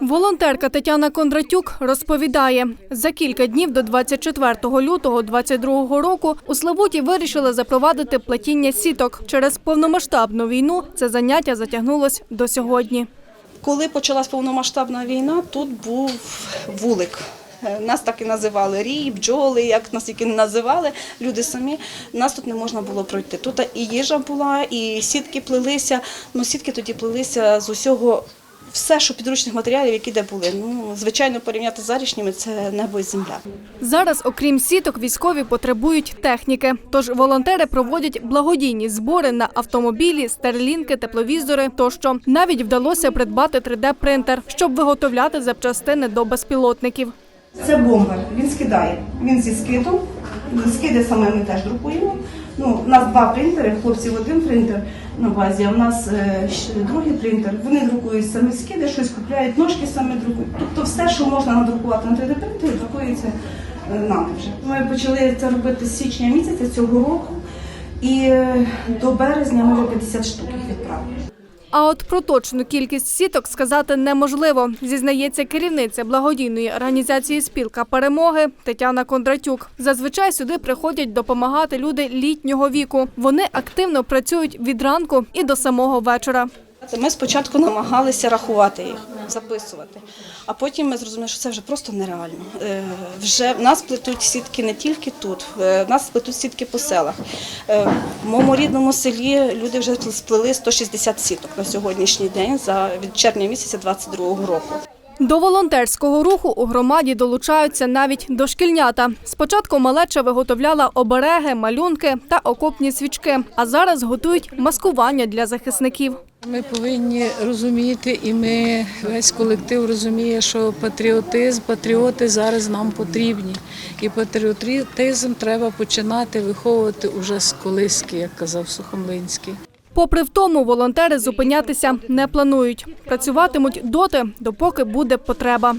Волонтерка Тетяна Кондратюк розповідає, за кілька днів до 24 лютого 2022 року у Славуті вирішили запровадити плетіння сіток. Через повномасштабну війну це заняття затягнулось до сьогодні. Коли почалась повномасштабна війна, тут був вулик. Е, Нас так і називали рій, бджоли, як нас тільки не називали, люди самі. Нас тут не можна було пройти. Тут і їжа була, і сітки плелися. Ну, сітки тоді плелися з усього, все, що підручних матеріалів, які де були. Ну, звичайно, порівняти з зарішніми це небо і земля. Зараз, окрім сіток, військові потребують техніки. Тож волонтери проводять благодійні збори на автомобілі, старлінки, тепловізори тощо. Навіть вдалося придбати 3D-принтер, щоб виготовляти запчастини до безпілотників. Це бомбер, він скидає. Він зі скидом. Скиди саме ми теж друкуємо. Ну, у нас два принтери, хлопців один принтер на базі, а в нас е, другий принтер. Вони друкують самі скиди, щось купляють, ножки самі друкують. Тобто все, що можна надрукувати на 3D принтері, друкується е, нами вже. Ми почали це робити з січня місяця цього року. І е, до березня ми вже 50 штук відправили. А от про точну кількість сіток сказати неможливо, зізнається керівниця благодійної організації Спілка перемоги Тетяна Кондратюк. Зазвичай сюди приходять допомагати люди літнього віку. Вони активно працюють від ранку і до самого вечора. Ми спочатку намагалися рахувати їх, записувати, а потім ми зрозуміли, що це вже просто нереально. Е, Вже в нас плетуть сітки не тільки тут, е, в нас плетуть сітки по селах. Е, В моєму рідному селі люди вже сплели 160 сіток на сьогоднішній день від червня місяця 22-го року. До волонтерського руху у громаді долучаються навіть дошкільнята. Спочатку малеча виготовляла обереги, малюнки та окопні свічки, а зараз готують маскування для захисників. Ми повинні розуміти, і ми весь колектив розуміє, що патріотизм, патріоти зараз нам потрібні. І патріотизм треба починати виховувати уже з колиски, як казав Сухомлинський. Попри в тому, волонтери зупинятися не планують. Працюватимуть доти, допоки буде потреба.